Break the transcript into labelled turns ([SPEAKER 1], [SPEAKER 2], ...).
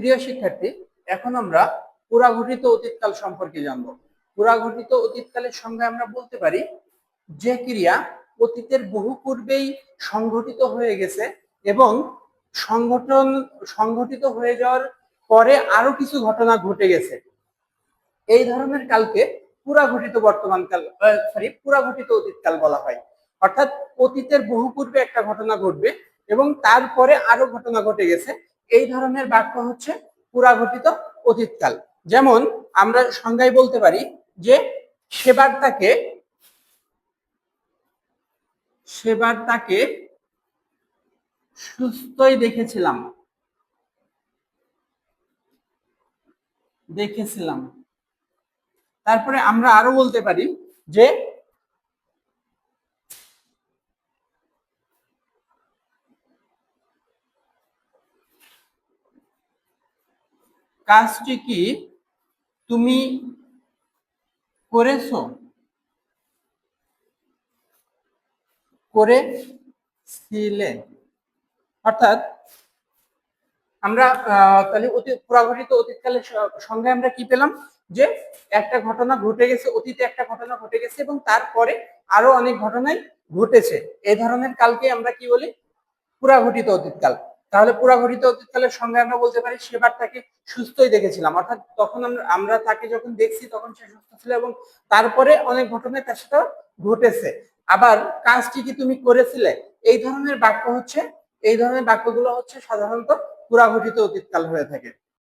[SPEAKER 1] প্রিয় শিক্ষার্থী, এখন আমরা পুরাঘটিত অতীতকাল সম্পর্কে জানব। পুরাঘটিত অতীতকালের সঙ্গে আমরা বলতে পারি, যে ক্রিয়া অতীতের বহু পূর্বেই সংঘটিত হয়ে গেছে এবং সংগঠন, সংঘটিত হয়ে যাওয়ার পরে আরও কিছু ঘটনা ঘটে গেছে। এই ধরনের কালকে পুরাঘটিত বর্তমান কাল সরি পুরাঘটিত অতীতকাল বলা হয়। অর্থাৎ অতীতের বহু পূর্বে একটা ঘটনা ঘটবে এবং তারপরে আরও ঘটনা ঘটে গেছে। এই ধরনের বাক্য হচ্ছে পুরাঘটিত অতীতকাল। যেমন আমরা সংজ্ঞায় বলতে পারি যে সেবার তাকে সেবার তাকে সুস্থই দেখেছিলাম। দেখেছিলাম। তারপরে আমরা আরও বলতে পারি যে কাজটি কি তুমি করেছ? করেছিলে। অর্থাৎ আমরা তাহলে অতীত পুরাঘটিত অতীতকালের সঙ্গে আমরা কি পেলাম? যে একটা ঘটনা ঘটে গেছে, অতীতে একটা ঘটনা ঘটে গেছে এবং তারপরে আরও অনেক ঘটনাই ঘটেছে। এই ধরনের কালকে আমরা কি বলি? পুরাঘটিত অতীতকাল। তাহলে পুরাঘটিত অতীতকালের সংজ্ঞা আমরা বলতে পারি সেবার তাকে সুস্থই দেখেছিলাম। অর্থাৎ তখন আমরা আমরা তাকে যখন দেখছি তখন সে সুস্থ ছিল এবং তারপরে অনেক ঘটনায় তার সাথে ঘটেছে। আবার কাজটি কি তুমি করেছিলে? এই ধরনের বাক্য হচ্ছে, এই ধরনের বাক্যগুলো হচ্ছে সাধারণত পুরাঘটিত অতীতকাল হয়ে থাকে।